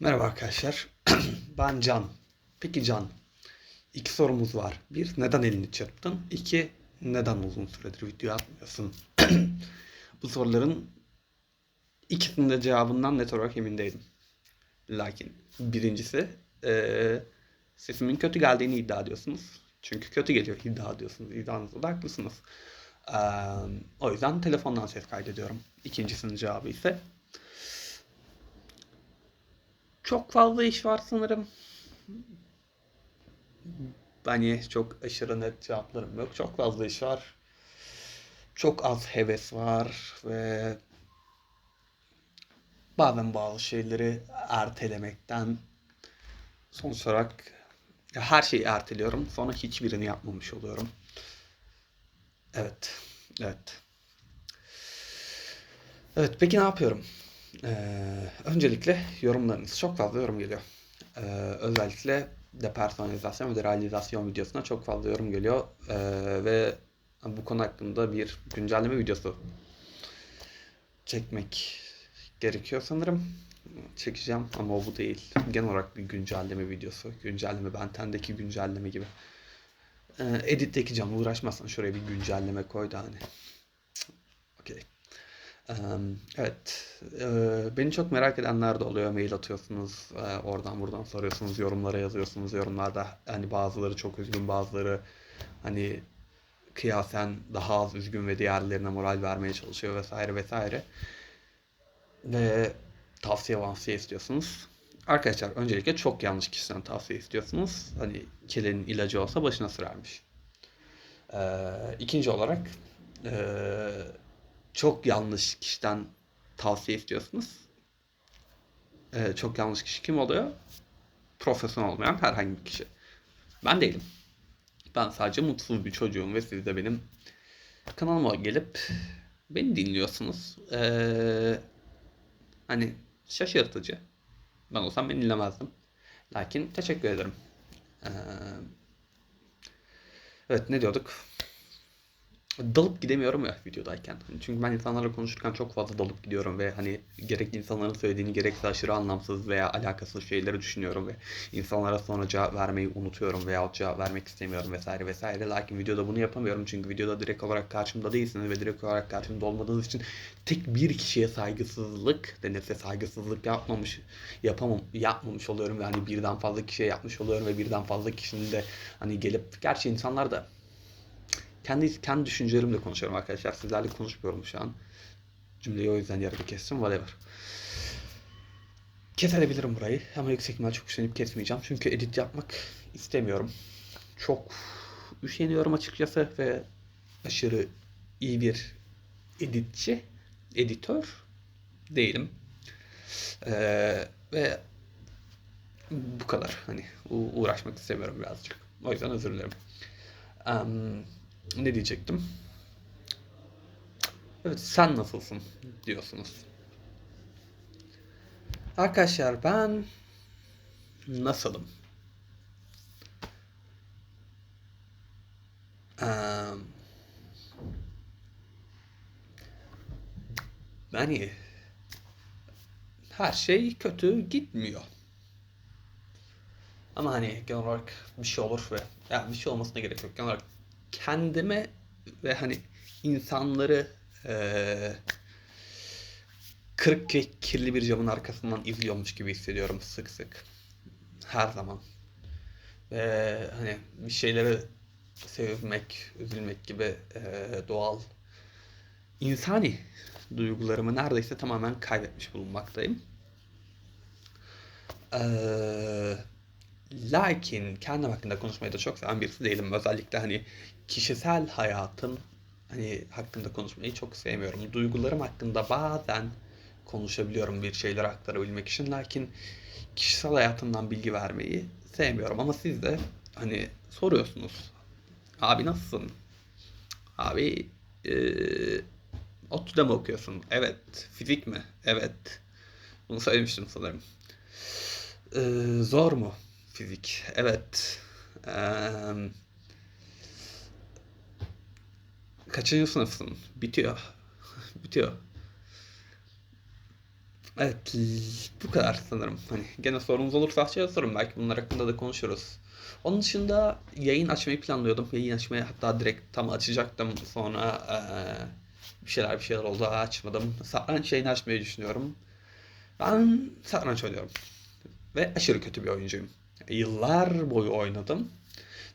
Merhaba arkadaşlar. ben Can. Peki Can, iki sorumuz var. Bir, neden elini çırptın? İki, neden uzun süredir video atmıyorsun? Bu soruların ikisinin de cevabından net olarak emin değilim. Lakin birincisi, eee, sesimin kötü geldiğini iddia ediyorsunuz. Çünkü kötü geliyor iddia ediyorsunuz. İddianızda da haklısınız. Eee, o yüzden telefondan ses kaydediyorum. İkincisinin cevabı ise çok fazla iş var sanırım. Hani çok aşırı net cevaplarım yok. Çok fazla iş var. Çok az heves var ve bazen bazı şeyleri ertelemekten sonuç olarak her şeyi erteliyorum. Sonra hiçbirini yapmamış oluyorum. Evet. Evet. Evet, peki ne yapıyorum? Ee, öncelikle yorumlarınız çok fazla yorum geliyor. Ee, özellikle depersonalizasyon ve derealizasyon videosuna çok fazla yorum geliyor. Ee, ve bu konu hakkında bir güncelleme videosu çekmek gerekiyor sanırım. Çekeceğim ama o bu değil. Genel olarak bir güncelleme videosu. Güncelleme, Benten'deki güncelleme gibi. Ee, editteki can uğraşmazsan şuraya bir güncelleme koy da hani. Eee, Evet, beni çok merak edenler de oluyor. Mail atıyorsunuz, oradan buradan soruyorsunuz, yorumlara yazıyorsunuz. Yorumlarda hani bazıları çok üzgün, bazıları hani kıyasen daha az üzgün ve diğerlerine moral vermeye çalışıyor vesaire vesaire. Ve tavsiye tavsiye istiyorsunuz. Arkadaşlar öncelikle çok yanlış kişiden tavsiye istiyorsunuz. Hani kelenin ilacı olsa başına sürermiş. Eee ikinci olarak eee, çok yanlış kişiden tavsiye istiyorsunuz. Eee, çok yanlış kişi kim oluyor? Profesyonel olmayan herhangi bir kişi. Ben değilim. Ben sadece mutsuz bir çocuğum ve siz de benim kanalıma gelip beni dinliyorsunuz. Eee, hani şaşırtıcı. Ben olsam beni dinlemezdim. Lakin teşekkür ederim. Eee, evet ne diyorduk? Dalıp gidemiyorum ya videodayken. Hani Çünkü ben insanlarla konuşurken çok fazla dalıp gidiyorum ve hani gerek insanların söylediğini gerekse aşırı anlamsız veya alakasız şeyleri düşünüyorum ve insanlara sonra cevap vermeyi unutuyorum veya cevap vermek istemiyorum vesaire vesaire. Lakin videoda bunu yapamıyorum çünkü videoda direkt olarak karşımda değilsiniz ve direkt olarak karşımda olmadığınız için tek bir kişiye saygısızlık denirse saygısızlık yapmamış yapamam yapmamış oluyorum ve hani birden fazla kişiye yapmış oluyorum ve birden fazla kişinin de hani gelip gerçi insanlar da kendi kendi düşüncelerimle konuşuyorum arkadaşlar. Sizlerle konuşmuyorum şu an. Cümleyi o yüzden yarıda kestim. Whatever. Kesebilirim burayı. Ama yüksek ihtimal çok üşenip kesmeyeceğim. Çünkü edit yapmak istemiyorum. Çok üşeniyorum açıkçası ve aşırı iyi bir editçi, editör değilim. Ee, ve bu kadar. Hani uğraşmak istemiyorum birazcık. O yüzden özür dilerim. Em, ne diyecektim? Evet sen nasılsın diyorsunuz. Arkadaşlar ben nasılım? Em, yani her şey kötü gitmiyor. Ama hani genel olarak bir şey olur ve yani bir şey olmasına gerek yok. Genel olarak kendime ve hani insanları eee kırık ve kirli bir camın arkasından izliyormuş gibi hissediyorum sık sık. Her zaman. Ve hani bir şeyleri sevmek, üzülmek gibi eee, doğal insani duygularımı neredeyse tamamen kaybetmiş bulunmaktayım. Eee lakin kendim hakkında konuşmayı da çok seven birisi değilim. Özellikle hani kişisel hayatım hani hakkında konuşmayı çok sevmiyorum. Duygularım hakkında bazen konuşabiliyorum bir şeyler aktarabilmek için. Lakin kişisel hayatımdan bilgi vermeyi sevmiyorum. Ama siz de hani soruyorsunuz. Abi nasılsın? Abi eee ODTÜ'de mi okuyorsun? Evet. Fizik mi? Evet. Bunu söylemiştim sanırım. Eee, zor mu fizik? Evet. Eee, kaçıncı sınıfsın? Bitiyor. Bitiyor. Evet, bu kadar sanırım. Hani gene sorunuz olursa sorun belki bunlar hakkında da konuşuruz. Onun dışında yayın açmayı planlıyordum. Yayın açmayı hatta direkt tam açacaktım. Sonra eee, bir şeyler bir şeyler oldu açmadım. Satranç yayını açmayı düşünüyorum. Ben satranç oynuyorum. Ve aşırı kötü bir oyuncuyum. Yıllar boyu oynadım.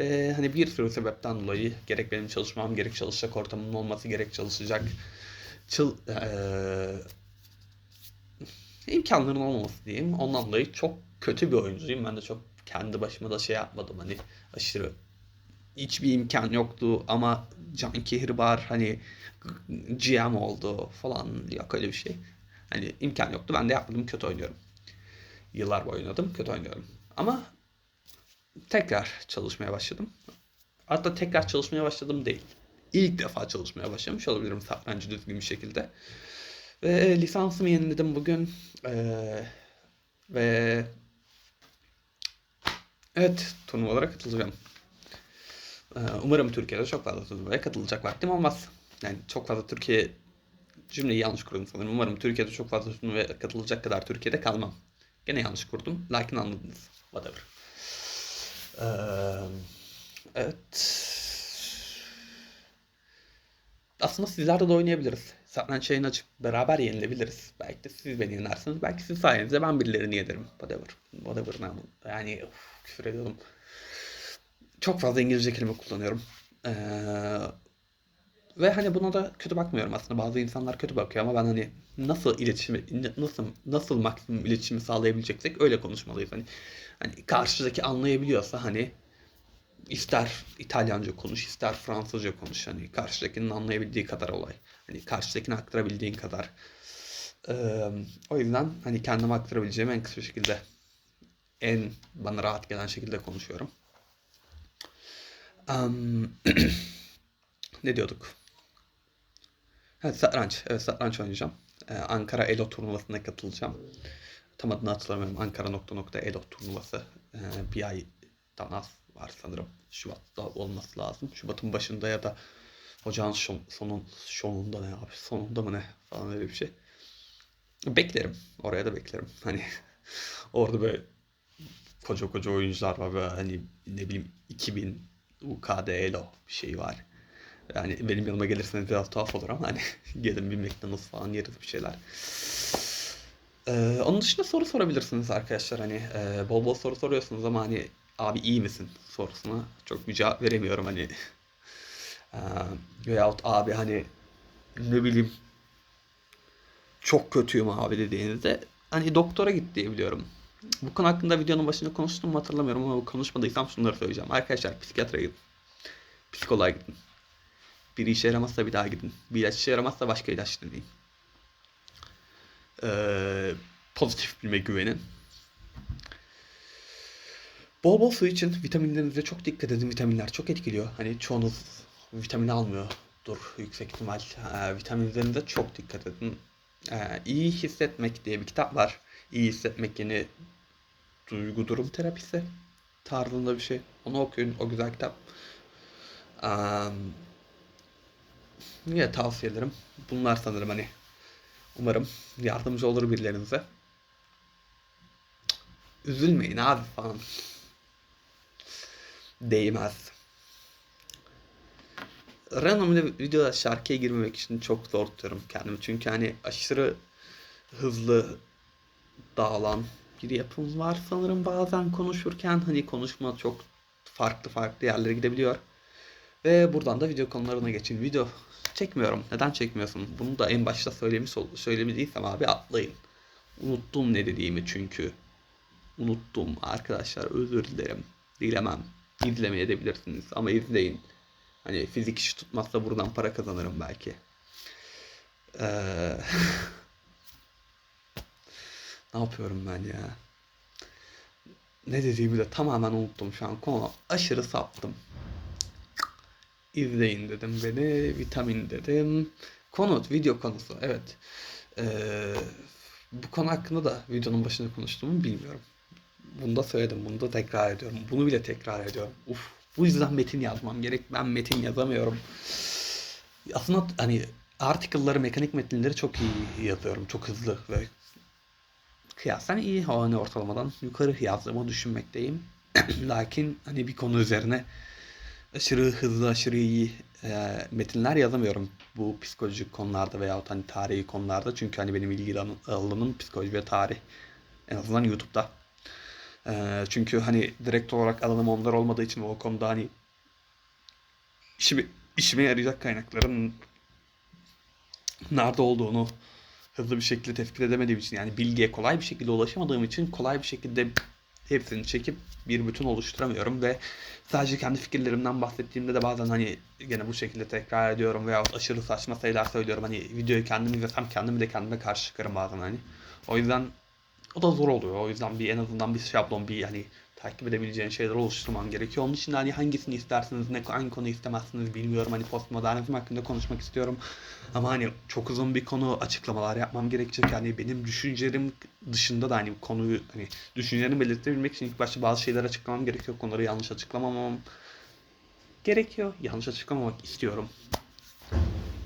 Ve hani bir sürü sebepten dolayı gerek benim çalışmam, gerek çalışacak ortamımın olması, gerek çalışacak çıl, eee imkanların olmaması diyeyim. Ondan dolayı çok kötü bir oyuncuyum. Ben de çok kendi başıma da şey yapmadım hani aşırı hiçbir imkan yoktu ama Can Kehribar hani GM oldu falan yok öyle bir şey. Hani imkan yoktu ben de yapmadım kötü oynuyorum. Yıllar boyu oynadım kötü oynuyorum. Ama tekrar çalışmaya başladım. Hatta tekrar çalışmaya başladım değil. İlk defa çalışmaya başlamış olabilirim satrancı düzgün bir şekilde. Ve lisansımı yeniledim bugün. Ee, ve evet turnuvalara katılacağım. Ee, umarım Türkiye'de çok fazla turnuvaya katılacak vaktim olmaz. Yani çok fazla Türkiye cümleyi yanlış kurdum sanırım. Umarım Türkiye'de çok fazla turnuvaya katılacak kadar Türkiye'de kalmam. Gene yanlış kurdum. Lakin anladınız. Whatever. Ee, evet. Aslında sizlerle de oynayabiliriz. Satranç yayını açıp beraber yenilebiliriz. Belki de siz beni yenersiniz. Belki siz sayenizde ben birilerini yenerim. Whatever. Whatever ne Yani of, küfür ediyordum. Çok fazla İngilizce kelime kullanıyorum. Ee, ve hani buna da kötü bakmıyorum aslında. Bazı insanlar kötü bakıyor ama ben hani nasıl iletişimi nasıl nasıl maksimum iletişimi sağlayabileceksek öyle konuşmalıyız. Hani hani karşıdaki anlayabiliyorsa hani ister İtalyanca konuş, ister Fransızca konuş. Hani karşıdakinin anlayabildiği kadar olay. Hani karşıdakine aktarabildiğin kadar. Ee, o yüzden hani kendime aktarabileceğim en kısa şekilde en bana rahat gelen şekilde konuşuyorum. Um, ne diyorduk? Evet satranç. Evet satranç oynayacağım. Ee, Ankara Elo turnuvasına katılacağım. Tam adını hatırlamıyorum. Ankara nokta nokta Elo turnuvası. Ee, bir aydan az var sanırım. Şubat'ta olması lazım. Şubat'ın başında ya da ocağın son, sonun, sonunda ne abi? Sonunda mı ne? Falan öyle bir şey. Beklerim. Oraya da beklerim. Hani orada böyle koca koca oyuncular var ve hani ne bileyim 2000 UKD Elo bir şey var. Yani benim yanıma gelirseniz biraz tuhaf olur ama hani gelin bir McDonald's falan yeriz bir şeyler. Ee, onun dışında soru sorabilirsiniz arkadaşlar hani e, bol bol soru soruyorsunuz ama hani abi iyi misin sorusuna çok bir cevap veremiyorum hani. Ee, veyahut abi hani ne bileyim çok kötüyüm abi dediğinizde hani doktora git diye biliyorum. Bu konu hakkında videonun başında konuştum mu hatırlamıyorum ama konuşmadıysam şunları söyleyeceğim. Arkadaşlar psikiyatra gidin. Psikoloğa gidin. Bir işe yaramazsa bir daha gidin. Bir ilaç işe yaramazsa başka ilaç deneyin. Ee, pozitif bilme güvenin. Bol bol su için vitaminlerinize çok dikkat edin. Vitaminler çok etkiliyor. Hani çoğunuz vitamin almıyordur yüksek ihtimal. Ee, vitaminlerinize çok dikkat edin. Ee, iyi hissetmek diye bir kitap var. İyi hissetmek yeni duygu durum terapisi tarzında bir şey. Onu okuyun. O güzel kitap. Um, yine tavsiye ederim. Bunlar sanırım hani umarım yardımcı olur birilerinize. Üzülmeyin abi falan. Değmez. Random'da videoda şarkıya girmemek için çok zor tutuyorum kendimi. Çünkü hani aşırı hızlı dağılan bir yapım var sanırım bazen konuşurken. Hani konuşma çok farklı farklı yerlere gidebiliyor. Ve buradan da video konularına geçin. Video çekmiyorum. Neden çekmiyorsun? Bunu da en başta söylemiş söylemediysem abi atlayın. Unuttum ne dediğimi çünkü. Unuttum arkadaşlar özür dilerim. Dilemem. İzlemeye edebilirsiniz ama izleyin. Hani fizik işi tutmazsa buradan para kazanırım belki. Ee... ne yapıyorum ben ya? Ne dediğimi de tamamen unuttum şu an. Konu aşırı saptım. İzleyin dedim beni. Vitamin dedim. Konu, video konusu. Evet. Ee, bu konu hakkında da videonun başında konuştuğumu bilmiyorum. Bunu da söyledim. Bunu da tekrar ediyorum. Bunu bile tekrar ediyorum. Uf. Bu yüzden metin yazmam gerek. Ben metin yazamıyorum. Aslında hani article'ları, mekanik metinleri çok iyi yazıyorum. Çok hızlı ve kıyasen iyi. Hani ortalamadan yukarı yazdığımı düşünmekteyim. Lakin hani bir konu üzerine aşırı hızlı, aşırı iyi e, metinler yazamıyorum bu psikolojik konularda veyahut hani tarihi konularda. Çünkü hani benim ilgi alan- alanım psikoloji ve tarih. En azından YouTube'da. E, çünkü hani direkt olarak alanım onlar olmadığı için o konuda hani işime, işime yarayacak kaynakların nerede olduğunu hızlı bir şekilde tespit edemediğim için yani bilgiye kolay bir şekilde ulaşamadığım için kolay bir şekilde hepsini çekip bir bütün oluşturamıyorum ve sadece kendi fikirlerimden bahsettiğimde de bazen hani gene bu şekilde tekrar ediyorum veya aşırı saçma şeyler söylüyorum. Hani videoyu kendim izlesem kendimi de kendime karşı çıkarım bazen hani. O yüzden o da zor oluyor. O yüzden bir en azından bir şablon bir hani takip edebileceğin şeyler oluşturman gerekiyor. Onun için hani hangisini istersiniz, ne hangi konu istemezsiniz bilmiyorum. Hani postmodernizm hakkında konuşmak istiyorum. Ama hani çok uzun bir konu açıklamalar yapmam gerekecek. Yani benim düşüncelerim dışında da hani konuyu hani düşüncelerimi belirtebilmek için ilk başta bazı şeyler açıklamam gerekiyor. Konuları yanlış açıklamamam gerekiyor. Yanlış açıklamamak istiyorum.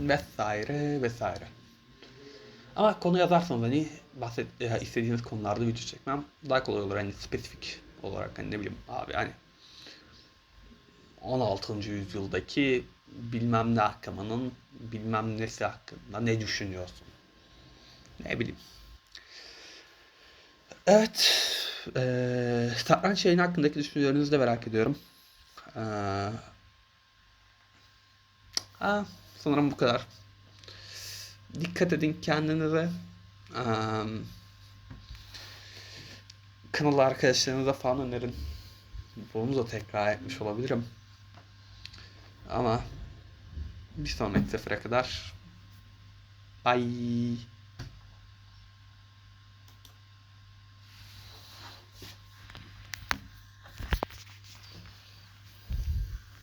Vesaire vesaire. Ama konu yazarsanız hani bahset ya istediğiniz konularda video çekmem daha kolay olur hani spesifik olarak hani ne bileyim abi hani 16. yüzyıldaki bilmem ne akımının bilmem nesi hakkında ne düşünüyorsun? Ne bileyim. Evet. Eee satranç yayını hakkındaki düşüncelerinizi de merak ediyorum. Eee ha, sanırım bu kadar. Dikkat edin kendinize. Eee kanalı arkadaşlarınıza falan önerin. Bunu da tekrar etmiş olabilirim. Ama bir sonraki sefere kadar bye.